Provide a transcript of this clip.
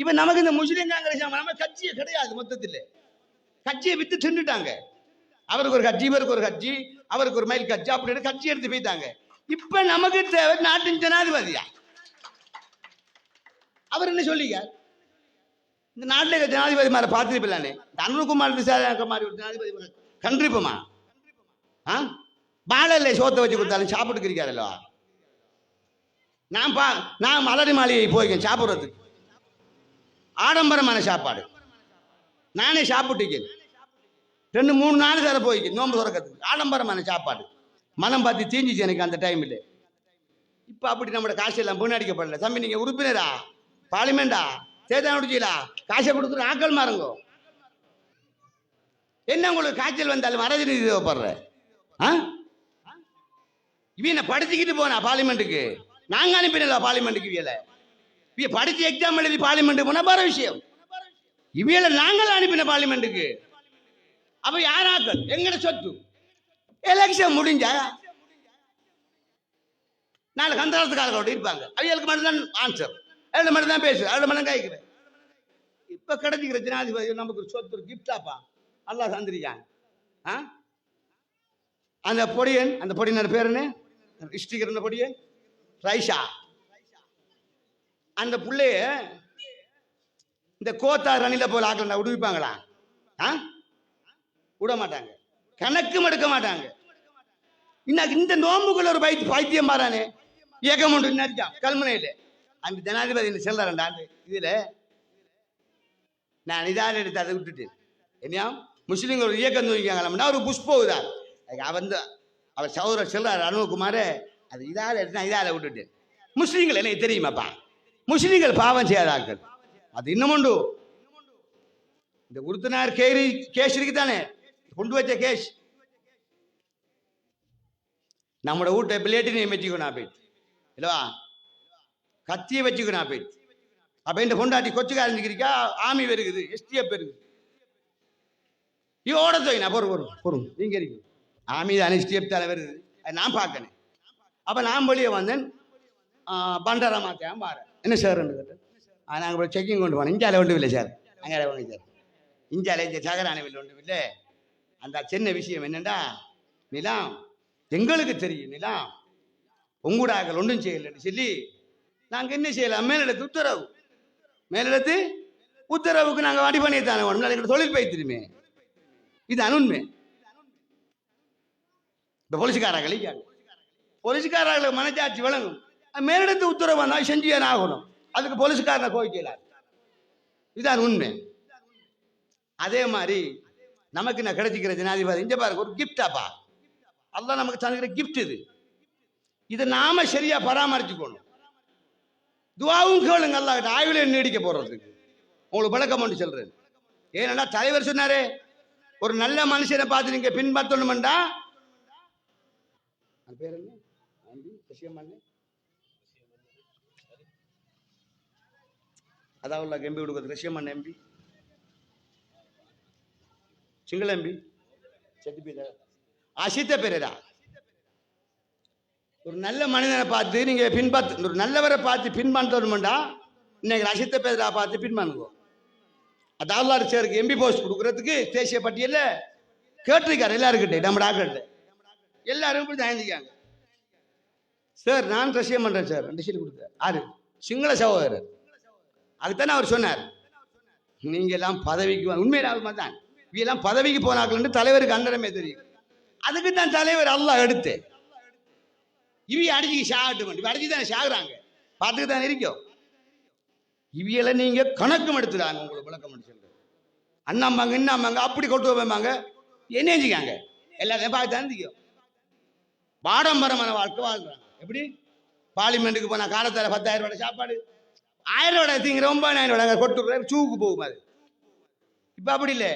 இப்ப நமக்கு இந்த முஸ்லீம் காங்கிரஸ் நம்ம கட்சியே கிடையாது மொத்தத்தில். கட்சியை வித்து தின்னுட்டாங்க. அவருக்கு ஒரு கட்சி இவருக்கு ஒரு கட்சி அவருக்கு ஒரு மைல் கட்சி அப்படின்னு கட்சி எடுத்து போயிட்டாங்க. இப்ப நமக்கு தேவை நாட்டின் ஜனாதிபதியா? அவர் என்ன சொல்லிங்க இந்த நாட்டில் இருக்க ஜனாதிபதி மாதிரி பார்த்துருப்பில்லானே அனுகுமார் விசாரணை மாதிரி ஒரு ஜனாதிபதி கண்டிப்பமா ஆ? பாடல்ல சோத்தை வச்சு கொடுத்தாலும் சாப்பிட்டுக்கிறீங்களோ நான் பா நான் மலரி மாளிகை போய்க்கேன் சாப்பிட்றதுக்கு. ஆடம்பரமான சாப்பாடு. நானே சாப்பிட்டுக்கேன் ரெண்டு மூணு நாள் தர போய்க்கு நோம்பு துறக்கிறதுக்கு. ஆடம்பரமான சாப்பாடு. மனம் பார்த்து தீஞ்சிச்சு எனக்கு அந்த டைமில் இப்போ அப்படி நம்மளோட காசு எல்லாம் வீணடிக்கப்படல. தம்பி நீங்கள் உறுப்பினரா? பார்லிமெண்டா தேர்தல் முடிச்சீங்களா காசை கொடுக்குற ஆக்கள் மாறுங்கோ. என்ன உங்களுக்கு காய்ச்சல் வந்தாலும் அரசு நிதி தேவைப்படுற? ஆ? இவனை படிச்சுக்கிட்டு போனா பார்லிமெண்ட்டுக்கு நாங்கள் அனுப்பினல பார்லிமெண்ட்டுக்கு இவியலை படித்து எக்ஸாம் எழுதி பார்லிமெண்ட்டுக்கு போனா வேற விஷயம். இவையில நாங்கள் அனுப்பின பார்லிமெண்ட்டுக்கு அப்ப யாராக்கள் எங்கட சொத்து? எலெக்ஷன் முடிஞ்சா? நாலு கந்தரத்துக்காரர்களோட இருப்பாங்க. அவியலுக்கு மட்டும்தான் ஆன்சர் அவளை மட்டும் தான் பேசு அவளை மட்டும் கைக்கிறேன் இப்ப கிடைச்சிக்கிற ஜனாதிபதி நமக்கு சொத்து ஒரு கிஃப்டாப்பா அல்லா சந்திரிக்கான் ஆ? அந்த பொடியன் அந்த பொடியனோட பேர் என்ன? இஷ்டிகர் பொடியன்? ரைஷா. அந்த பிள்ளைய இந்த கோத்தா ரணில போல ஆக்கலண்டா விடுவிப்பாங்களா ஆ? விட மாட்டாங்க. கணக்கும் எடுக்க மாட்டாங்க. இன்னைக்கு இந்த நோம்புக்குள்ள ஒரு பைத்தியம் பைத்தியம் பாரானே. ஏகம் ஒன்று நினைச்சான் கல்முனையில். அந்த ஜனாதிபதி இந்த செல்றான்டா இதில் நான் இதால் எடுத்து அதை விட்டுட்டேன் என்னையா? முஸ்லீம்கள் ஒரு இயக்கம் தூக்கிக்காங்களா ஒரு புஷ் போகுதா? அவர் அவன் வந்து அவர் சௌதரர் செல்றார் அனுகுமார் அது இதால் எடுத்து நான் இதால் விட்டுட்டேன். முஸ்லீம்கள் எனக்கு தெரியுமாப்பா? முஸ்லீம்கள் பாவம் செய்யாதாக்கள் அது இன்னும் உண்டு இந்த உறுப்பினர் கேரி கேஸ் இருக்குதானே கொண்டு வச்ச கேஸ் നമ്മുടെ വീട്ടെ പ്ലേറ്റിനെ വെച്ചിക്കണ പോയിട്ട് ഇല്ലവാ കത്തിയെ വെച്ചിക്കണ പോയിട്ട് அப்ப இந்த பொண்டாட்டி கொச்சுக்காரஞ்சிக்கிறீக்கா ஆமி வருகுது எஸ்டிஎஃப் இருக்குது இவோட தோயினா பொறு பொறு பொறும் நீங்க இருக்கீங்க ஆமி தானே எஸ்டிஎஃப் தானே வருது அது நான் பார்க்கணும் அப்ப நான் வெளியே வந்தேன் பண்டாரா மாத்தேன் பாரு என்ன சார் கேட்டேன். நாங்கள் செக்கிங் கொண்டு போனோம். இஞ்சால ஒன்றும் இல்லை சார். அங்கே வாங்க சார். இஞ்சால இந்த சகரானவில் ஒன்றும் இல்லை. அந்த சின்ன விஷயம் என்னண்டா நிலாம் எங்களுக்கு தெரியும் நிலாம். உங்கூடாக்கள் ஒன்றும் செய்யலைன்னு சொல்லி நாங்கள் என்ன செய்யலாம்? மேலிடத்து உத்தரவு. மேலிடத்து உத்தரவுக்கு நாங்கள் வடி பண்ணித்தானே வேணும் எங்களுக்கு தொழில் பயிற்றுமே. இது அனுண்மை இந்த போலீஸ்காரங்களை போலீஸ்காரர்களுக்கு மனச்சாட்சி வழங்கும். மேலிடத்து உத்தரவு வந்தால் செஞ்சு ஆகணும். அதுக்கு போலீஸ்காரனை கோவிக்கலாம் இதுதான் உண்மை. அதே மாதிரி நமக்கு நான் கிடைச்சிக்கிற ஜனாதிபதி இங்கே பாருங்க ஒரு கிஃப்டாப்பா அல்லாஹ் நமக்கு தந்துக்கிற கிஃப்ட் இது. இதை நாம சரியா பராமரிச்சுக்கணும். துவாவும் கேளுங்க அல்லாஹ் ஆய்வுல நீடிக்க போறதுக்கு. உங்களுக்கு பழக்கம் பண்ணி சொல்றேன். ஏன்னா தலைவர் சொன்னாரே ஒரு நல்ல மனுஷனை பார்த்து நீங்க பின்பற்றணும்டா பேர் என்ன? ஆண்டி, அதாவது எம்பி கொடுக்குறது ரஷ்யம்மன் எம்பி சிங்கள எம்பி செட்டிப்பீட அசித்த பெரரா. ஒரு நல்ல மனிதனை பார்த்து நீங்க பின்பற்ற ஒரு நல்லவரை பார்த்து பின்பற்றணும்டா இன்னைக்கு அசித்த பேரா பார்த்து பின்பற்றுங்க அதாவது சேருக்கு எம்பி போஸ்ட் கொடுக்கறதுக்கு தேசிய பட்டியலில் கேட்டிருக்காரு எல்லாருக்கிட்டே நம்ம டாக்டர்கிட்ட. எல்லாரும் இப்படி தயந்திக்காங்க சார் நான் ரசியம் பண்றேன் சார். ரெண்டு சீட் கொடுத்தேன் ஆறு சிங்கள சகோதரர். அதுதானே அவர் சொன்னார். நீங்க எல்லாம் பதவிக்கு உண்மையிலாகுமா உண்மையில தான் இவெல்லாம் பதவிக்கு போனாக்கள்னு தலைவருக்கு அந்தரமே தெரியும். அதுக்கு தான் தலைவர் அல்லாஹ் எடுத்து. இவி அடிச்சு சாகட்டும் இவ அடிச்சு தானே சாகுறாங்க. பார்த்துக்கு தான் இருக்கோம். இவியலை நீங்க கணக்கம் எடுத்துடாங்க உங்களுக்கு விளக்கம் எடுத்து சொல்றேன் அண்ணாம்பாங்க இன்னாம்பாங்க அப்படி கொட்டு வைப்பாங்க என்ன செஞ்சுக்காங்க. எல்லாத்தையும் பார்த்து தான் தெரியும் பாடம்பரமான வாழ்க்கை வாழ்றாங்க. எப்படி? பார்லிமெண்ட்டுக்கு போனா காலத்தில் பத்தாயிரம் ரூபாய் சாப்பாடு. ஆயிரம் ரூபாய் ரொம்ப ஒன்பதாயிரம் ரூபாய் கொட்டு சூக்கு போகும் அது இப்போ அப்படி இல்லை.